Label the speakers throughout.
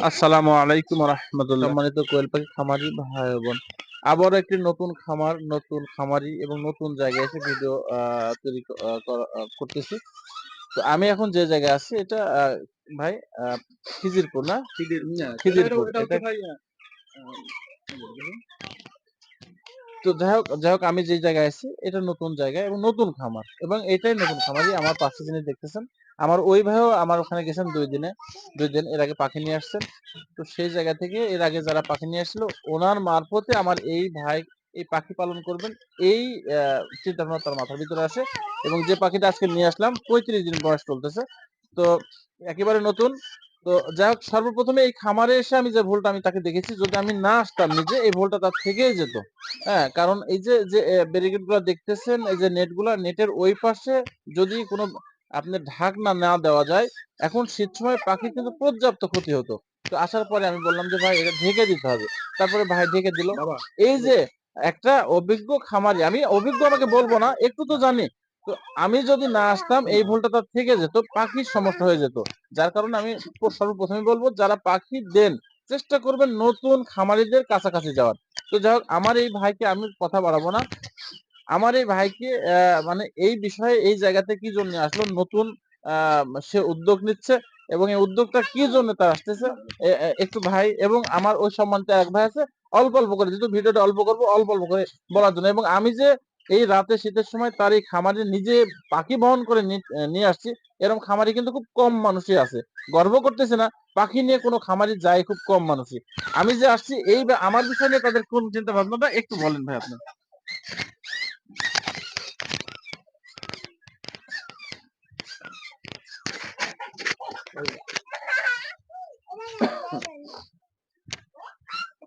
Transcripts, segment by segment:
Speaker 1: আসসালামু আলাইকুম রহমতুল্লাহ। সম্মানিত কোয়েল পাখি খামারি ভাই বোন আবারও একটি নতুন খামার নতুন খামারি এবং নতুন জায়গায় এসে ভিডিও তৈরি করতেছি। তো আমি এখন যে জায়গায় আছি এটা ভাই খিজিরপুর না? খিজিরপুর তো যাই হোক যাই হোক আমি যে জায়গায় আছি এটা নতুন জায়গা এবং নতুন খামার এবং এটাই নতুন খামারই আমার পাশে যিনি দেখতেছেন আমার ওই ভাইও আমার ওখানে গেছেন দুই দিনে। দুই দিন এর আগে পাখি নিয়ে আসছেন। তো সেই জায়গা থেকে এর আগে যারা পাখি নিয়ে আসছিল, ওনার মারফতে আমার এই ভাই এই পাখি পালন করবেন এই চিন্তা ভাবনা তার মাথার ভিতরে আসে। এবং যে পাখিটা আজকে নিয়ে আসলাম, পঁয়ত্রিশ দিন বয়স চলতেছে। তো একেবারে নতুন। তো যাই হোক, সর্বপ্রথমে এই খামারে এসে আমি যে ভুলটা আমি তাকে দেখেছি, যদি আমি না আসতাম নিজে, এই ভুলটা তার থেকেই যেত। হ্যাঁ কারণ এই যে যে ব্যারিকেডগুলা দেখতেছেন, এই যে নেটগুলা নেটের ওই পাশে যদি কোনো আপনি ঢাকনা না দেওয়া যায় এখন শীত সময় পাখি কিন্তু পর্যাপ্ত ক্ষতি হতো। তো আসার পরে আমি বললাম যে ভাই এটা ঢেকে দিতে হবে। তারপরে ভাই ঢেকে দিল। এই যে একটা অভিজ্ঞ খামারি আমি অভিজ্ঞ আমাকে বলব না একটু তো জানি। তো আমি যদি না আসতাম এই ভুলটা তার থেকে যেত পাখির সমস্যা হয়ে যেত। যার কারণে আমি সর্বপ্রথমে বলব যারা পাখি দেন চেষ্টা করবেন নতুন খামারিদের কাছাকাছি যাওয়ার। তো যাই হোক আমার এই ভাইকে আমি কথা বাড়াবো না। আমার এই ভাইকে মানে এই বিষয়ে এই জায়গাতে কি জন্য আসলো? নতুন সে উদ্যোগ নিচ্ছে এবং এই উদ্যোগটা কি জন্য তার আসতেছে? একটু ভাই এবং আমার ওই সম্মানিত এক ভাই আছে, অল্প অল্প করে যেহেতু ভিডিওটা অল্প করব, অল্প অল্প করে বলার জন্য এবং আমি যে এই রাতে শীতের সময় তার এই খামারে নিজে পাখি বহন করে নিয়ে আসছি এরকম খামারি কিন্তু খুব কম মানুষই আছে। গর্ব করতেছে না, পাখি নিয়ে কোনো খামারি যায় খুব কম মানুষই। আমি যে আসছি, এই আমার বিষয় নিয়ে তাদের কোন চিন্তা ভাবনাটা একটু বলেন ভাই আপনি।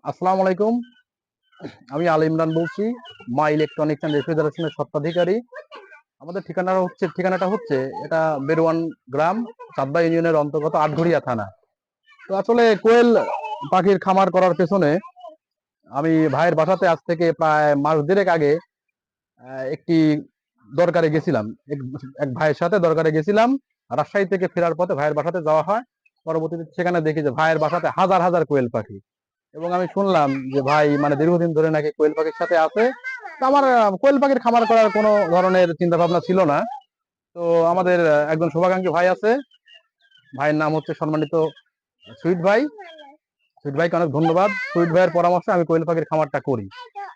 Speaker 2: আসসালামু আলাইকুম আমি আল ইমরান বলছি, মা ইলেকট্রনিক্স অ্যান্ড রেফ্রিজারেশনের স্বত্বাধিকারী। আমাদের ঠিকানাটা হচ্ছে ঠিকানাটা হচ্ছে এটা বেরোয়ান গ্রাম সাতবা ইউনিয়নের অন্তর্গত আটঘরিয়া থানা। তো আসলে কোয়েল পাখির খামার করার পেছনে আমি ভাইয়ের বাসাতে আজ থেকে প্রায় মাস দেড়েক আগে একটি দরকারে গেছিলাম। এক ভাইয়ের সাথে দরকারে গেছিলাম। রাজশাহী থেকে ফেরার পথে ভাইয়ের বাসাতে যাওয়া হয়। পরবর্তীতে সেখানে দেখি যে ভাইয়ের বাসাতে হাজার হাজার কোয়েল পাখি। এবং আমি শুনলাম যে ভাই মানে দীর্ঘদিন ধরে নাকি কোয়েল পাখির সাথে আছে। আমার কোয়েল পাখির খামার করার কোনো ধরনের চিন্তা ভাবনা ছিল না। তো আমাদের একজন শুভাকাঙ্ক্ষী ভাই আছে। ভাইয়ের নাম হচ্ছে সম্মানিত সুইট ভাই। সুইট ভাইকে অনেক ধন্যবাদ। সুইট ভাইয়ের পরামর্শে আমি কোয়েল পাখির খামারটা করি।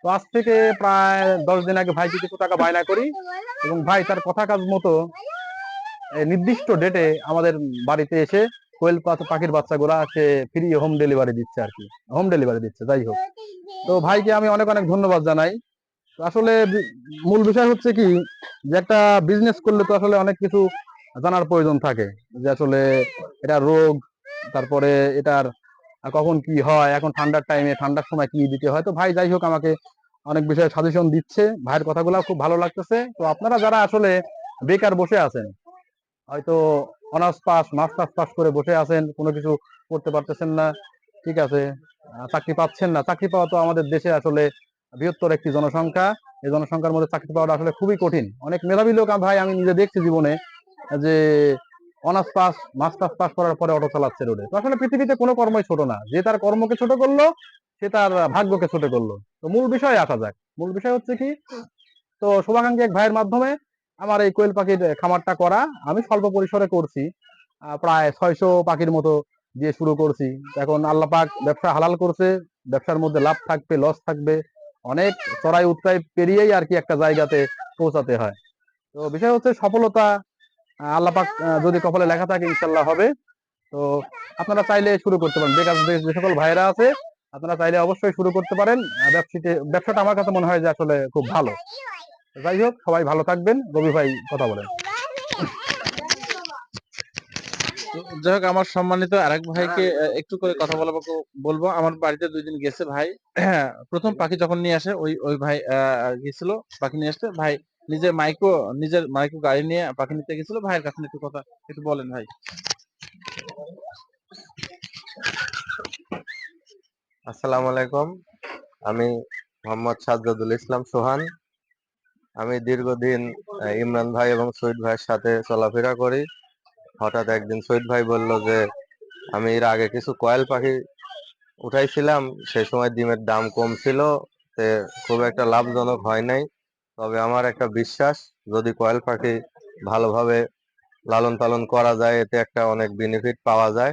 Speaker 2: তো আজ থেকে প্রায় দশ দিন আগে ভাইকে কিছু টাকা বায়না করি। এবং ভাই তার কথা কাজ মতো নির্দিষ্ট ডেটে আমাদের বাড়িতে এসে কোয়েল পাখির বাচ্চাগুলা সে ফ্রি হোম ডেলিভারি দিচ্ছে আর কি। হোম ডেলিভারি দিচ্ছে, যাই হোক। তো ভাইকে আমি অনেক অনেক ধন্যবাদ জানাই। আসলে মূল বিষয় হচ্ছে কি, যে একটা বিজনেস করলে তো আসলে অনেক কিছু জানার প্রয়োজন থাকে। যে আসলে এটা রোগ, তারপরে এটার কখন কি হয়, এখন ঠান্ডার টাইমে ঠান্ডার সময় কি দিতে হয়। তো ভাই, যাই হোক, আমাকে অনেক বিষয়ে সাজেশন দিচ্ছে। ভাইয়ের কথাগুলো খুব ভালো লাগতেছে। তো আপনারা যারা আসলে বেকার বসে আছেন হয়তো অনার্স পাস মাস্টার্স পাস করে বসে আছেন, কোনো কিছু করতে পারতেছেন না। ঠিক আছে চাকরি পাচ্ছেন না। চাকরি পাওয়া তো আমাদের দেশে আসলে বৃহত্তর একটি জনসংখ্যা। এই জনসংখ্যার মধ্যে চাকরি পাওয়াটা আসলে খুবই কঠিন। অনেক মেধাবী লোক ভাই, আমি নিজে দেখছি জীবনে যে অনার্স পাস মাস্টার্স পাস করার পরে অটো চালাচ্ছে রোডে তো আসলে পৃথিবীতে কোনো কর্মই ছোট না। যে তার কর্মকে ছোট করল, সে তার ভাগ্যকে ছোট করল। তো মূল বিষয়ে আসা যাক। মূল বিষয় হচ্ছে কি, তো শুভাকাঙ্ক্ষী এক ভাইয়ের মাধ্যমে আমার এই কোয়েল পাখির খামারটা করা আমি স্বল্প পরিসরে করছি। প্রায় ছয়শো পাখির মতো দিয়ে শুরু করছি। এখন আল্লাহ পাক ব্যবসা হালাল করছে, ব্যবসার মধ্যে লাভ থাকবে লস থাকবে। অনেক চড়াই উত্তরাই পেরিয়েই আর কি একটা জায়গাতে পৌঁছাতে হয়। তো বিষয় হচ্ছে সফলতা আল্লাহ পাক যদি কপালে লেখা থাকে ইনশাল্লাহ হবে। তো আপনারা চাইলে শুরু করতে পারেন। বেকার যে সকল ভাইরা আছে, আপনারা চাইলে অবশ্যই শুরু করতে পারেন। ব্যবসাতে, ব্যবসাটা আমার কাছে মনে হয় যে আসলে খুব ভালো। যাই হোক সবাই ভালো থাকবেন। রবি ভাই কথা বলেন।
Speaker 1: যাই হোক আমার সম্মানিত আরেক ভাইকে একটু করে কথা বলব বলব। আমার বাড়িতে দুই দিন গেছে ভাই। প্রথম পাখি যখন নিয়ে আসে ওই ওই ভাই গেছিল পাখি নিয়ে আসতে। ভাই নিজের মাইকো নিজের মাইকো গাড়ি নিয়ে পাখি নিতে গেছিল। ভাইয়ের কাছে একটু কথা একটু বলেন ভাই।
Speaker 3: আসসালামু আলাইকুম। আমি মোহাম্মদ সাজ্জাদুল ইসলাম সোহান। আমি দীর্ঘদিন ইমরান ভাই এবং সৈয়দ ভাইয়ের সাথে চলাফেরা করি। হঠাৎ একদিন সৈয়দ ভাই বলল যে, আমি এর আগে কিছু কয়েল পাখি উঠাইছিলাম সেই সময় ডিমের দাম কম ছিল খুব একটা লাভজনক হয় নাই। তবে আমার একটা বিশ্বাস, যদি কয়েল পাখি ভালোভাবে লালন পালন করা যায়, এতে একটা অনেক বেনিফিট পাওয়া যায়।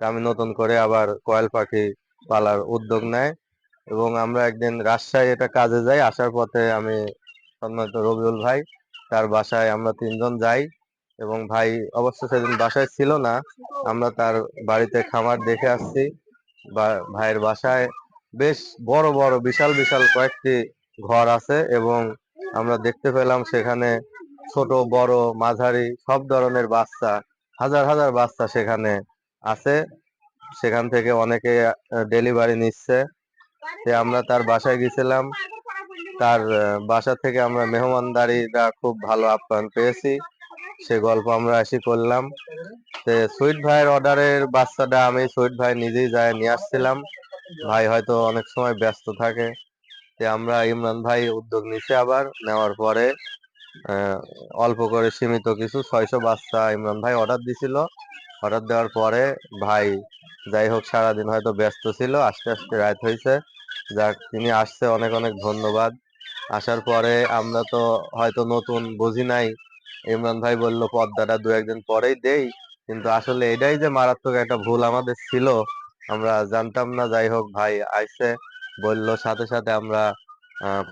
Speaker 3: আমি নতুন করে আবার কয়েল পাখি পালার উদ্যোগ নেয় এবং আমরা একদিন রাজশাহী এটা কাজে যাই, আসার পথে আমি সম্মানিত রবিউল ভাই, তার বাসায় আমরা তিনজন যাই এবং ভাই অবশ্য সেদিন বাসায় ছিল না, আমরা তার বাড়িতে খামার দেখে আসছি। ভাইয়ের বাসায় বেশ বড় বড়, বিশাল বিশাল কয়েকটি ঘর আছে এবং আমরা দেখতে পেলাম সেখানে ছোট, বড়, মাঝারি সব ধরনের বাচ্চা, হাজার হাজার বাচ্চা সেখানে আছে। সেখান থেকে অনেকে ডেলিভারি নিচ্ছে। আমরা তার বাসায় গেছিলাম। তার বাসা থেকে আমরা মেহমানদারিরা খুব ভালো আপ্যায়ন পেয়েছি। সে গল্প আমরা এসে করলাম। সুইট ভাইয়ের অর্ডারের বাচ্চাটা আমি সুইট ভাই নিজেই যায় নিয়ে আসছিলাম। ভাই হয়তো অনেক সময় ব্যস্ত থাকে। আমরা ইমরান ভাই উদ্যোগ নিচ্ছে আবার, নেওয়ার পরে অল্প করে সীমিত কিছু ছয়শো বাচ্চা ইমরান ভাই অর্ডার দিছিল। অর্ডার দেওয়ার পরে ভাই যাই হোক সারাদিন হয়তো ব্যস্ত ছিল, আস্তে আস্তে রাত হয়েছে যাক, তিনি আসছে, অনেক অনেক ধন্যবাদ। আসার পরে আমরা তো হয়তো নতুন বুঝি নাই। ইমরান ভাই বলল পর্দাটা দু একদিন পরেই দেই। কিন্তু আসলে এটাই যে মারাত্মক একটা ভুল আমাদের ছিল, আমরা জানতাম না। যাই হোক, ভাই আইসে, বলল সাথে সাথে আমরা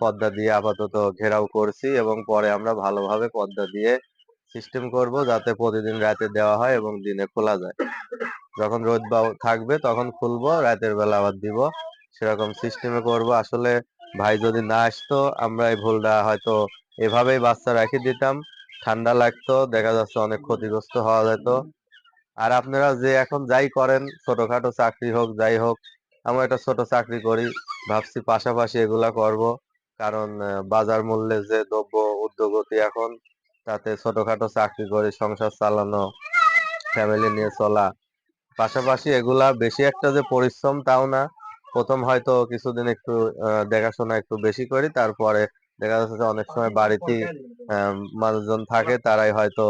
Speaker 3: পর্দা দিয়ে আপাতত ঘেরাও করছি এবং পরে আমরা ভালোভাবে পর্দা দিয়ে সিস্টেম করব যাতে প্রতিদিন রাতে দেওয়া হয় এবং দিনে খোলা যায়। যখন রোদ থাকবে তখন খুলবো, রাতের বেলা আবার দিব। সেরকম সিস্টেমে করব। আসলে ভাই যদি না আসতো, আমরা এই ভুলটা হয়তো এভাবেই বাচ্চা রেখে দিতাম। ঠান্ডা লাগতো, দেখা যাচ্ছে অনেক ক্ষতিগ্রস্ত হওয়া যেত। আর আপনারা যে এখন যাই করেন, ছোটখাটো চাকরি হোক, যাই হোক আমরা একটা ছোট চাকরি করি, ভাবছি পাশাপাশি এগুলা করব। কারণ বাজার মূল্যে যে দ্রব্য উদ্যোগতি এখন, তাতে ছোটখাটো চাকরি করে সংসার চালানো ফ্যামিলি নিয়ে চলা, পাশাপাশি এগুলা বেশি একটা যে পরিশ্রম, তাও না। প্রথম হয়তো কিছুদিন একটু দেখাশোনা একটু বেশি করি তারপরে দেখা যাচ্ছে যে অনেক সময় বাড়িতেই আহ, মানুষজন থাকে তারাই হয়তো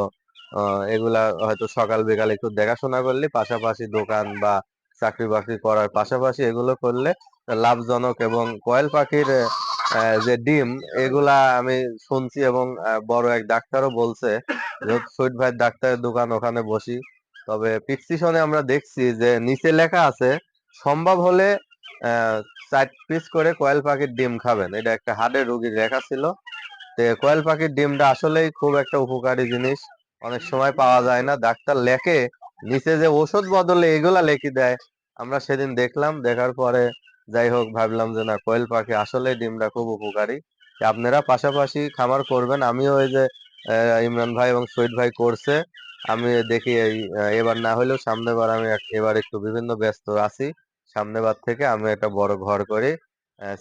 Speaker 3: এগুলা হয়তো সকাল বিকাল একটু দেখাশোনা করলে পাশাপাশি দোকান বা চাকরি বাকরি করার পাশাপাশি এগুলো করলে লাভজনক এবং কয়েল পাখির যে ডিম এগুলা আমি শুনছি এবং বড় এক ডাক্তারও বলছে সুইট ভাইয়ের ডাক্তারের দোকান ওখানে বসি। তবে প্রেসক্রিপশনে আমরা দেখছি যে নিচে লেখা আছে সম্ভব হলে চার পিস করে কয়েল পাখির ডিম খাবেন। এটা একটা হার্টের রোগীর লেখা ছিল। তো কয়েল পাখির ডিমটা আসলেই খুব একটা উপকারী জিনিস। অনেক সময় পাওয়া যায় না। ডাক্তার লেখে, নিচে যে ওষুধ বদলে এগুলা লিখে দেয়, আমরা সেদিন দেখলাম। দেখার পরে যাই হোক, ভাবলাম যে না কোয়েল পাখি আসলে ডিমটা খুব উপকারী। আপনারা পাশাপাশি খামার করবেন। আমিও ওই যে ইমরান ভাই এবং সৈয়দ ভাই করছে। আমি দেখি এই এবার না হলেও সামনের বার আমি এবার একটু বিভিন্ন ব্যস্ত আছি। সামনের বার থেকে আমি একটা বড় ঘর করি।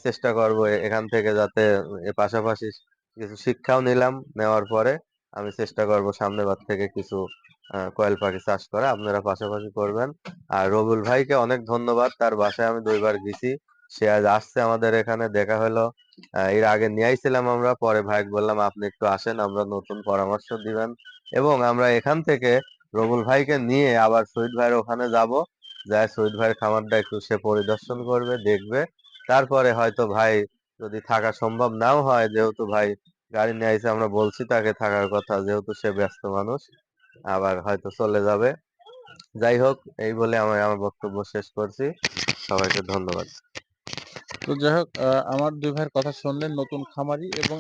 Speaker 3: চেষ্টা করব এখান থেকে যাতে পাশাপাশি কিছু শিক্ষাও নিলাম, নেওয়ার পরে আমি চেষ্টা করব সামনের বার থেকে কিছু কোয়েল পাখি চাষ করা। আপনারা পাশাপাশি করবেন। আর রবুল ভাইকে অনেক ধন্যবাদ। তার বাসায় আমি দুইবার গেছি। সে আজ আসছে আমাদের এখানে, দেখা হলো। এর আগে নিয়ে আইছিলাম আমরা, পরে ভাই বললাম, আপনি একটু আসেন, আমরা নতুন পরামর্শ দিবেন। এবং আমরা এখান থেকে রবুল ভাইকে নিয়ে আবার শহীদ ভাইয়ের ওখানে যাব। যায় শহীদ ভাইয়ের খামারটা একটু সে পরিদর্শন করবে, দেখবে। তারপরে হয়তো ভাই যদি থাকা সম্ভব নাও হয়, যেহেতু ভাই গাড়ি নিয়ে আইছে, আমরা বলছি তাকে থাকার কথা, যেহেতু সে ব্যস্ত মানুষ, আবার হয়তো চলে যাবে। যাই হোক, এই বলে আমি আমার বক্তব্য শেষ করছি। সবাইকে ধন্যবাদ।
Speaker 1: তো যাই হোক আমার দুই ভাইয়ের কথা শুনলেন, নতুন খামারি এবং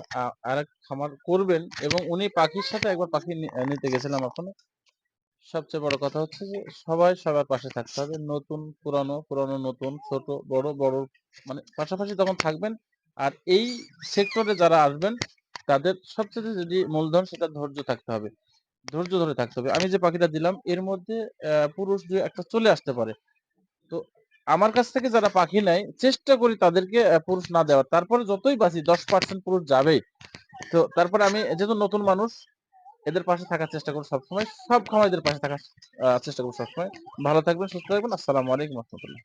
Speaker 1: আরেক খামার করবেন এবং উনি পাখির সাথে একবার পাখি নিতে গেছিলাম ওখানে সবচেয়ে বড় কথা হচ্ছে যে, সবাই সবার পাশে থাকতে হবে। নতুন, পুরানো পুরানো, নতুন, ছোট, বড় বড় মানে পাশাপাশি যখন থাকবেন। আর এই সেক্টরে যারা আসবেন, তাদের সবচেয়ে যদি মূলধন সেটা ধৈর্য থাকতে হবে। ধৈর্য ধরে থাকতে হবে। আমি যে পাখিটা দিলাম, এর মধ্যে পুরুষ যে একটা চলে আসতে পারে। তো আমার কাছ থেকে যারা পাখি নেয়, চেষ্টা করি তাদেরকে পুরুষ না দেওয়ার। তারপরে যতই বাঁচি, দশ পার্সেন্ট পুরুষ যাবেই। তো তারপরে আমি, যেহেতু নতুন মানুষ এদের পাশে থাকার চেষ্টা করুন সবসময়। সব খামারিদের পাশে থাকার চেষ্টা করুন সবসময়। ভালো থাকবেন, সুস্থ থাকবেন। আসসালামু আলাইকুম রহমতুল্লাহ।